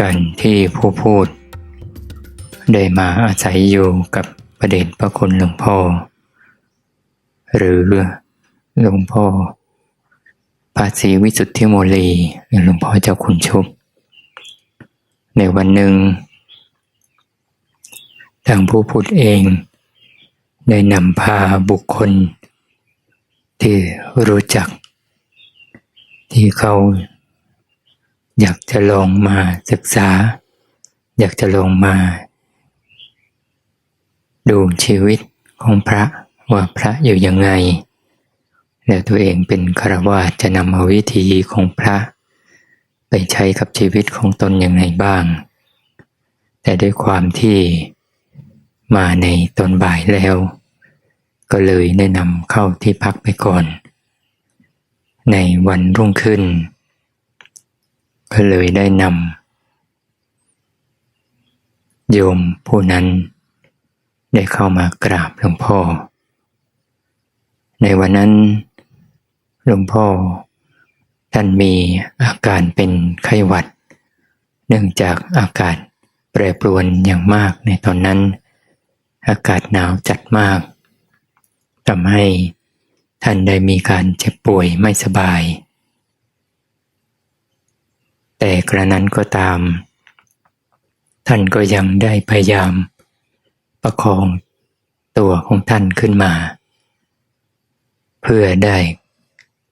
การที่ผู้พูด ได้มาอาศัยอยู่กับประเด็จพระคุณหลวงพ่อ หรือหลวงพ่อภาษีวิสุทธิโมลีหรือหลวงพ่อเจ้าคุณชุบ ในวันหนึ่งทางผู้พูดเอง ได้นำพาบุคคล ที่รู้จัก ที่เขา อยากจะลองมาศึกษา อยากจะลองมา ดูชีวิตของพระว่าพระอยู่ยังไง แล้วตัวเองเป็นคารวะจะนำเอาวิธีของพระ ไปใช้กับชีวิตของตนอย่างไรบ้าง แต่ด้วยความที่มาในตอนบ่ายแล้ว ก็เลยแนะนำเข้าที่พักไปก่อน ในวันรุ่งขึ้น ก็เลยได้นำโยมผู้นั้นได้เข้ามากราบหลวงพ่อ ในวันนั้นหลวงพ่อท่านมีอาการเป็นไข้หวัด เนื่องจากอากาศแปรปรวนอย่างมากในตอนนั้น อากาศหนาวจัดมากทำให้ท่านได้มีการเจ็บป่วยไม่สบาย แต่กระนั้นก็ตาม ท่านก็ยังได้พยายาม ประคองตัวของท่านขึ้นมา เพื่อได้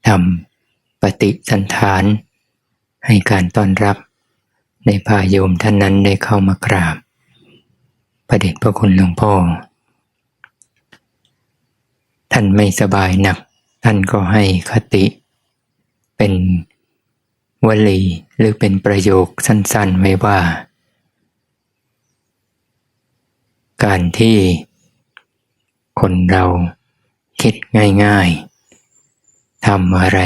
ทำปฏิสันฐาน ให้การต้อนรับในพาโยมท่านนั้นได้เข้ามากราบ ประเด็จพระคุณหลวงพ่อ ท่านไม่สบายหนัก ท่านก็ให้คติเป็น วลีหรือเป็นประโยคสั้นๆไว้ว่า การที่คนเราคิดง่ายๆทำอะไร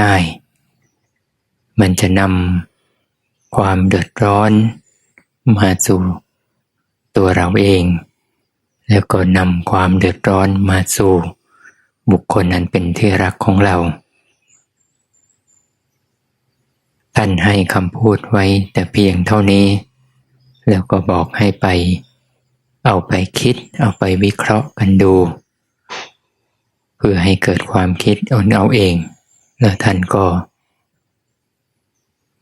ง่าย ๆ มันจะนำความเดือดร้อน มาสู่ตัวเราเอง แล้วก็นำความเดือดร้อนมาสู่บุคคลนั้นเป็นที่รักของเรา ท่านให้คำพูดไว้แต่เพียงเท่านี้ แล้วก็บอกให้ไป เอาไปคิด เอาไปวิเคราะห์กันดู เพื่อให้เกิดความคิดเอาเอาเอง แล้วท่านก็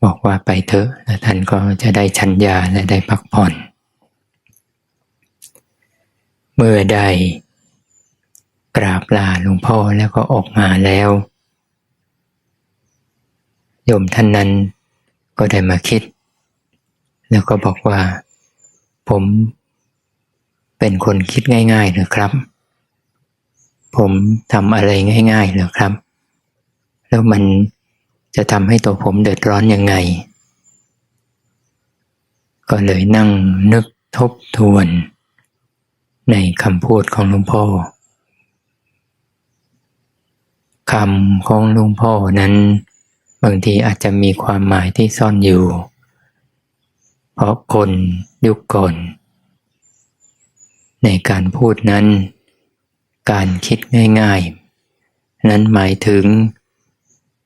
บอกว่าไปเถอะแล้วท่านก็จะได้ชัญญาและได้พักผ่อน เมื่อได้กราบลาหลวงพ่อแล้วก็ออกมาแล้ว โยมท่านนั้นก็ได้มาคิด แล้วก็บอกว่า ผมเป็นคนคิดง่ายๆเหรือครับ ผมทำอะไรง่ายๆเหรือครับ แล้วมันจะทำให้ตัวผมเดือดร้อนยังไง ก็เลยนั่งนึกทบทวน ในคำพูดของหลวงพ่อคำของหลวงพ่อนั้น บางทีอาจจะมีความหมายที่ซ่อนอยู่ เพราะคนยุคก่อนในการพูดนั้น การคิดง่ายๆ นั้นหมายถึง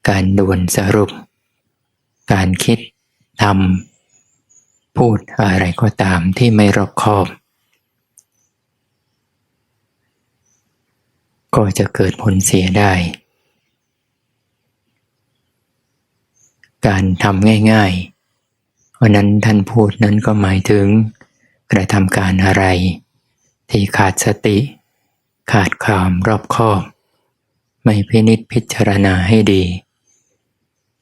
การด่วนสรุป การคิดทำพูดอะไรก็ตามที่ไม่รอบคอบ ก็จะเกิดผลเสียได้ การทำง่ายๆ เพราะนั้นท่านพูดนั้นก็หมายถึง กระทำการอะไร ที่ขาดสติ ขาดความรอบคอบ ไม่พินิจพิจารณาให้ดี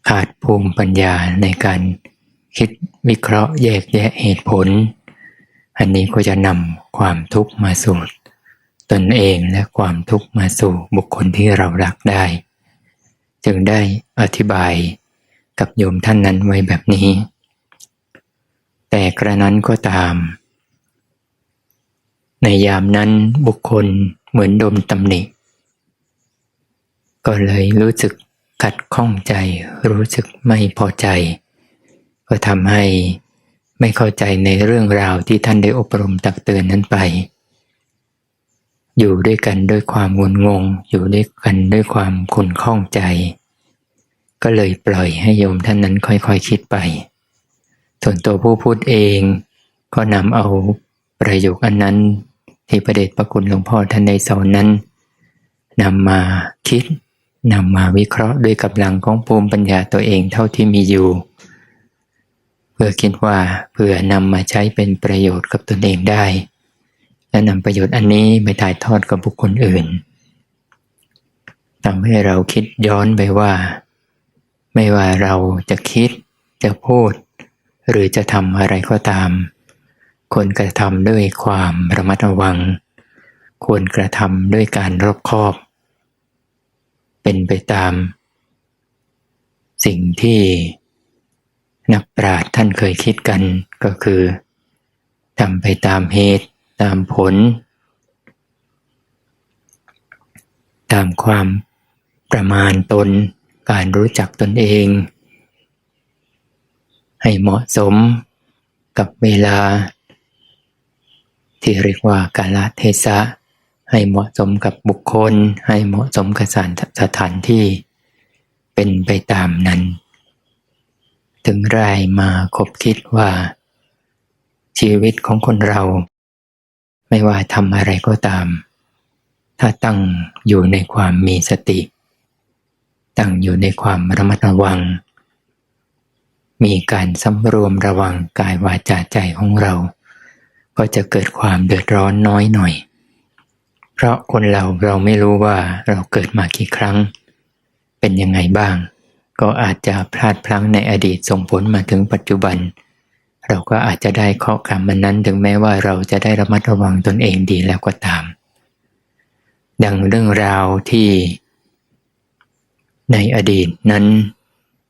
ขาดภูมิปัญญาในการคิดวิเคราะห์แยกแยะเหตุผล อันนี้ก็จะนำความทุกข์มาสู่ตนเองและความทุกข์มาสู่บุคคลที่เรารักได้ จึงได้อธิบาย กับโยมท่านนั้นไว้แบบนี้ แต่กระนั้นก็ตาม ในยามนั้นบุคคลเหมือนดมตำหนิ ก็เลยรู้สึกขัดข้องใจ รู้สึกไม่พอใจ ก็ทำให้ไม่เข้าใจในเรื่องราวที่ท่านได้อบรมตักเตือนนั้นไป อยู่ด้วยกันด้วยความงุนงง อยู่ด้วยกันด้วยความขุ่นข้องใจ ก็เลยปล่อยให้โยมท่านนั้นค่อยๆคคิดไป ส่วนตัวผู้พูดเอง ก็นำเอาประโยคอันนั้น ที่ประเดชประคุณหลวงพ่อท่านได้สอนนั้นนำมาคิดนำมาวิเคราะห์ด้วยกำลังของภูมิปัญญาตัวเองเท่าที่มีอยู่ เพื่อคิดว่าเพื่อนำมาใช้เป็นประโยชน์กับตนเองได้ และนำประโยชน์อันนี้ไปถ่ายทอดกับบุคคลอื่นทำให้เราคิดย้อนไปว่า ไม่ว่าเราจะคิด จะพูด หรือจะทำอะไรก็ตาม ควรกระทำด้วยความระมัดระวัง ควรกระทำด้วยการรอบคอบ เป็นไปตาม สิ่งที่นักปราชญ์ท่านเคยคิดกันก็คือทำไปตามเหตุตามผล ตามความประมาณตน การรู้จักตนเอง ให้เหมาะสมกับเวลา ที่เรียกว่ากาลเทศะ ให้เหมาะสมกับบุคคล ให้เหมาะสมกับสถานที่เป็นไปตามนั้น ถึงรมาคบคิดว่า ชีวิตของคนเรา ไม่ว่าทำอะไรก็ตาม ถ้าตั้งอยู่ในความมีสติ ตั้งอยู่ในความระมัดระวัง มีการสำรวมระวังกายวาจาใจของเรา ก็จะเกิดความเดือดร้อนน้อยหน่อย เพราะคนเราเราไม่รู้ว่าเราเกิดมากี่ครั้ง เป็นยังไงบ้าง ก็อาจจะพลาดพลั้งในอดีตส่งผลมาถึงปัจจุบัน เราก็อาจจะได้ข้อกรรมมันนั้นถึงแม้ว่าเราจะได้ระมัดระวังตนเองดีแล้วก็ตาม ดังเรื่องราวที่ ในอดีตนั้น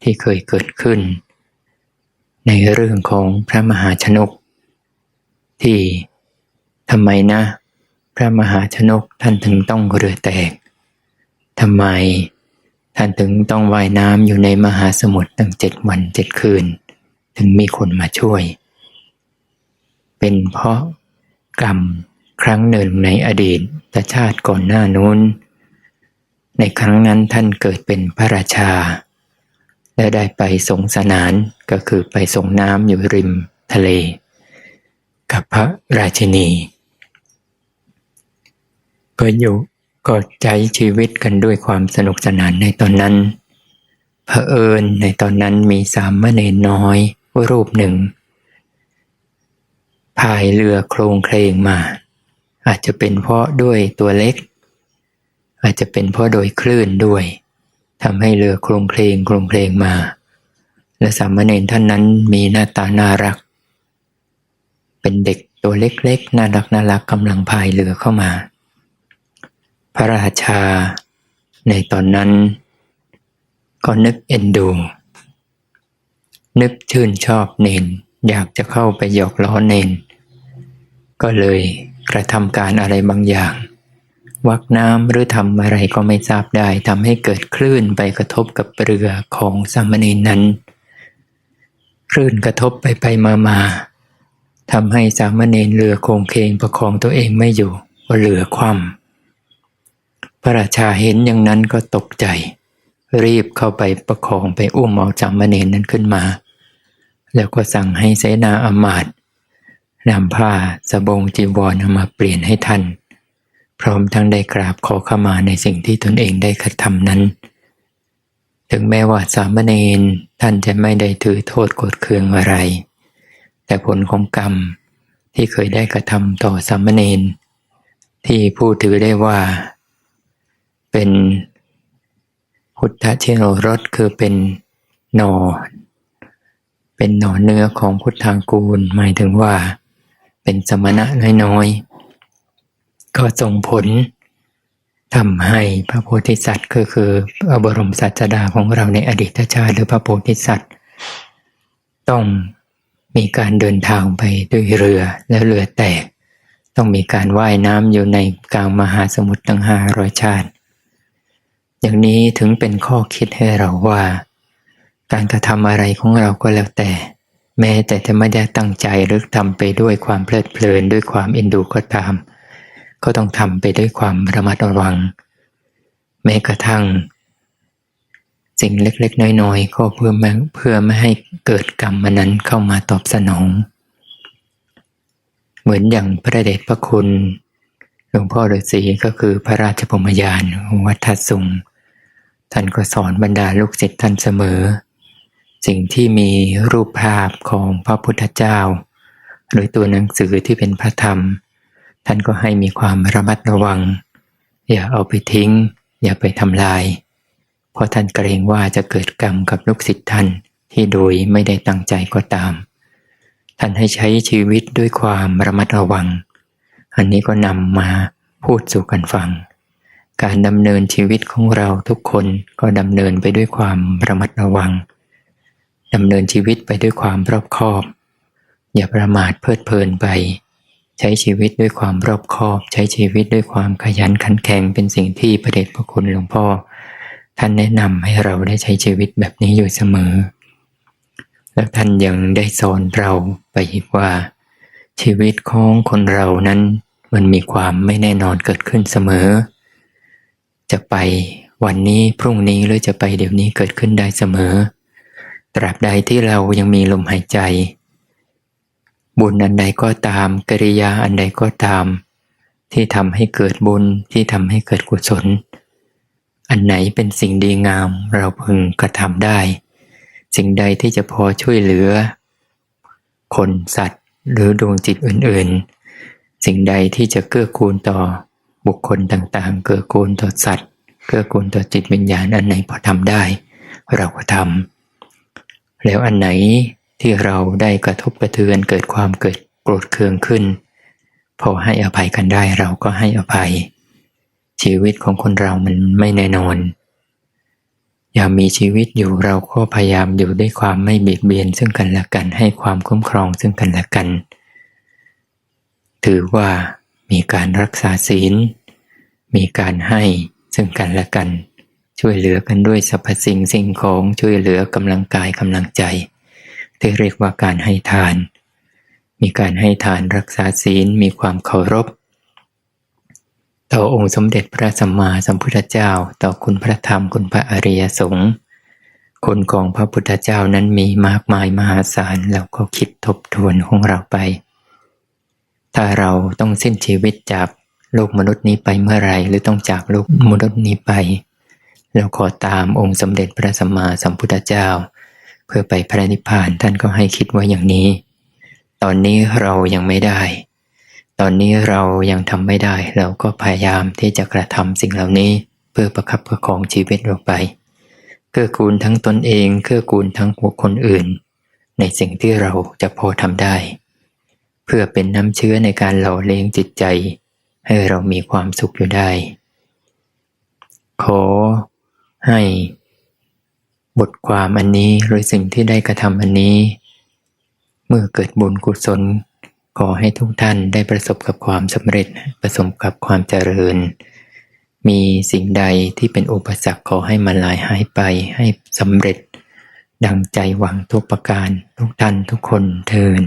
ที่เคยเกิดขึ้น ในเรื่องของพระมหาชนก ที่ทำไมนะ พระมหาชนกท่านถึงต้องเรือแตกทำไมท่านถึงต้องว่ายน้ำอยู่ในมหาสมุทรตั้งเจ็ดวันเจ็ดคืน ถึงมีคนมาช่วย เป็นเพราะกรรมครั้งหนึ่งในอดีตชาติก่อนหน้านู้น ในครั้งนั้นท่านเกิดเป็นพระราชา และได้ไปสงสนานก็คือไปส่งน้ำอยู่ริมทะเล กับพระราชินีก็อยู่ก็ใช้ชีวิตกันด้วยความสนุกสนานในตอนนั้นเผอิญในตอนนั้นมีสามเณรน้อยรูปหนึ่งพายเรือโครงเคลงมา อาจจะเป็นเพราะด้วยตัวเล็ก อาจจะเป็นเพราะโดยคลื่นด้วยทำให้เรือโครงเพลงโครงเพลงมา และสามเณรท่านนั้นมีหน้าตาน่ารัก เป็นเด็กตัวเล็กๆ น่ารักน่ารักกำลังพายเรือเข้ามา พระราชา ในตอนนั้น ก็นึกเอ็นดู นึกชื่นชอบเนนอยากจะเข้าไปหยอกล้อเนน ก็เลยกระทำการอะไรบางอย่าง วักน้ำหรือทำอะไรก็ไม่ทราบได้ทำให้เกิดคลื่นไปกระทบกับเรือของสามเณรนั้น คลื่นกระทบไปไปมามาทำให้สามเณรเรือโคงเคงประคองตัวเองไม่อยู่ก็เรือคว่ำพระราชาเห็นอย่างนั้นก็ตกใจ รีบเข้าไปประคองไปอุ้มเอาสามเณรนั้นขึ้นมา แล้วก็สั่งให้เสนาอมาตนำผ้าสบงจีวรมาเปลี่ยนให้ท่าน พร้อมทั้งได้กราบขอขมาในสิ่งที่ตนเองได้กระทำนั้น ถึงแม้ว่าสามเณรท่านจะไม่ได้ถือโทษกดเคืองอะไร แต่ผลของกรรมที่เคยได้กระทำต่อสามเณรที่ผู้ถือได้ว่า เป็นพุทธเชโนรสคือเป็นหนอเป็นหนอเนื้อของพุทธางกูล หมายถึงว่า เป็นสมณะน้อยๆ ก็ส่งผลทำให้พระโพธิสัตว์ก็คือพระบรมศาสดาของเราในอดีตชาติหรือพระโพธิสัตว์ ต้องมีการเดินทางไปด้วยเรือแล้วเรือแตก ต้องมีการว่ายน้ำอยู่ในกลางมหาสมุทรตั้งห้าร้อยชาติ อย่างนี้ถึงเป็นข้อคิดให้เราว่า การกระทำอะไรของเราก็แล้วแต่ แม้แต่จะไม่ได้ตั้งใจหรือทำไปด้วยความเพลิดเพลินด้วยความเอ็นดูก็ตาม ก็ต้องทำไปด้วยความระมัดระวัง แม้กระทั่ง สิ่งเล็กๆ น้อยๆ ก็เพื่อมเพื่อไม่ให้เกิดกรรมอันนั้นเข้ามาตอบสนอง เหมือนอย่างพระเดชพระคุณหลวงพ่อฤาษีก็คือพระราชพรมยานวัดทัดสุงท่านก็สอนบรรดาลูกศิษย์ท่านเสมอ สิ่งที่มีรูปภาพของพระพุทธเจ้า หรือตัวหนังสือที่เป็นพระธรรม ท่านก็ให้มีความระมัดระวัง อย่าเอาไปทิ้ง อย่าไปทำลาย เพราะท่านเกรงว่าจะเกิดกรรมกับลูกศิษย์ท่านที่โดยไม่ได้ตั้งใจก็ตาม ท่านให้ใช้ชีวิตด้วยความระมัดระวัง อันนี้ก็นำมาพูดสู่กันฟัง การดำเนินชีวิตของเราทุกคนก็ดำเนินไปด้วยความระมัดระวังดำเนินชีวิตไปด้วยความรอบคอบ อย่าประมาทเพลิดเพลินไป ใช้ชีวิตด้วยความรอบคอบ ใช้ชีวิตด้วยความขยันขันแข็งเป็นสิ่งที่พระเดชพระคุณหลวงพ่อ ท่านแนะนำให้เราได้ใช้ชีวิตแบบนี้อยู่เสมอ และท่านยังได้สอนเราไปอีกว่า ชีวิตของคนเรานั้นมันมีความไม่แน่นอนเกิดขึ้นเสมอ จะไปวันนี้พรุ่งนี้หรือจะไปเดี๋ยวนี้เกิดขึ้นได้เสมอ ตราบใดที่เรายังมีลมหายใจ บุญอันใดก็ตามกริยาอันใดก็ตาม ที่ทำให้เกิดบุญที่ทำให้เกิดกุศล อันไหนเป็นสิ่งดีงามเราพึงกระทำได้ สิ่งใดที่จะพอช่วยเหลือ คนสัตว์หรือดวงจิตอื่นๆ สิ่งใดที่จะเกื้อกูลต่อบุคคลต่างๆ เกื้อกูลต่อสัตว์เกื้อกูลต่อจิตวิญญาณอันไหนพอทำได้ เราก็ทำแล้วอันไหน ที่เราได้กระทบกระเทือนเกิดความเกิดโกรธเคืองขึ้น พอให้อภัยกันได้เราก็ให้อภัย ชีวิตของคนเรามันไม่แน่นอนอย่ามีชีวิตอยู่เราก็พยายามอยู่ด้วยความไม่เบียดเบียนซึ่งกันและกัน ให้ความคุ้มครองซึ่งกันและกัน ถือว่ามีการรักษาศีล มีการให้ซึ่งกันและกัน ช่วยเหลือกันด้วยสรรพสิ่งสิ่งของช่วยเหลือกำลังกายกำลังใจ ที่เรียกว่าการให้ทาน มีการให้ทานรักษาศีลมีความเคารพ ต่อองค์สมเด็จพระสัมมาสัมพุทธเจ้า ต่อคุณพระธรรมคุณพระอริยสงฆ์คนของพระพุทธเจ้านั้นมีมากมายมหาศาลเราก็คิดทบทวนของเราไป ถ้าเราต้องสิ้นชีวิตจากโลกมนุษย์นี้ไปเมื่อไรหรือต้องจากโลกมนุษย์นี้ไป เราขอตามองค์สมเด็จพระสัมมาสัมพุทธเจ้า เพื่อไปพระนิพพานท่านก็ให้คิดว่าอย่างนี้ ตอนนี้เรายังไม่ได้ ตอนนี้เรายังทำไม่ได้ เราก็พยายามที่จะกระทำสิ่งเหล่านี้ เพื่อประคับประคองชีวิตเราไป เกื้อกูลทั้งตนเองเกื้อกูลทั้งบุคคลอื่น ในสิ่งที่เราจะพอทำได้ เพื่อเป็นน้ำเชื้อในการหล่อเลี้ยงจิตใจ ให้เรามีความสุขอยู่ได้ ขอให้ บทความอันนี้หรือสิ่งที่ได้กระทำอันนี้ เมื่อเกิดบุญกุศล ขอให้ทุกท่านได้ประสบกับความสำเร็จประสบกับความเจริญ มีสิ่งใดที่เป็นอุปสรรคขอให้มันลายหายไปให้สำเร็จ ดังใจหวังทุกประการทุกท่านทุกคนเทิน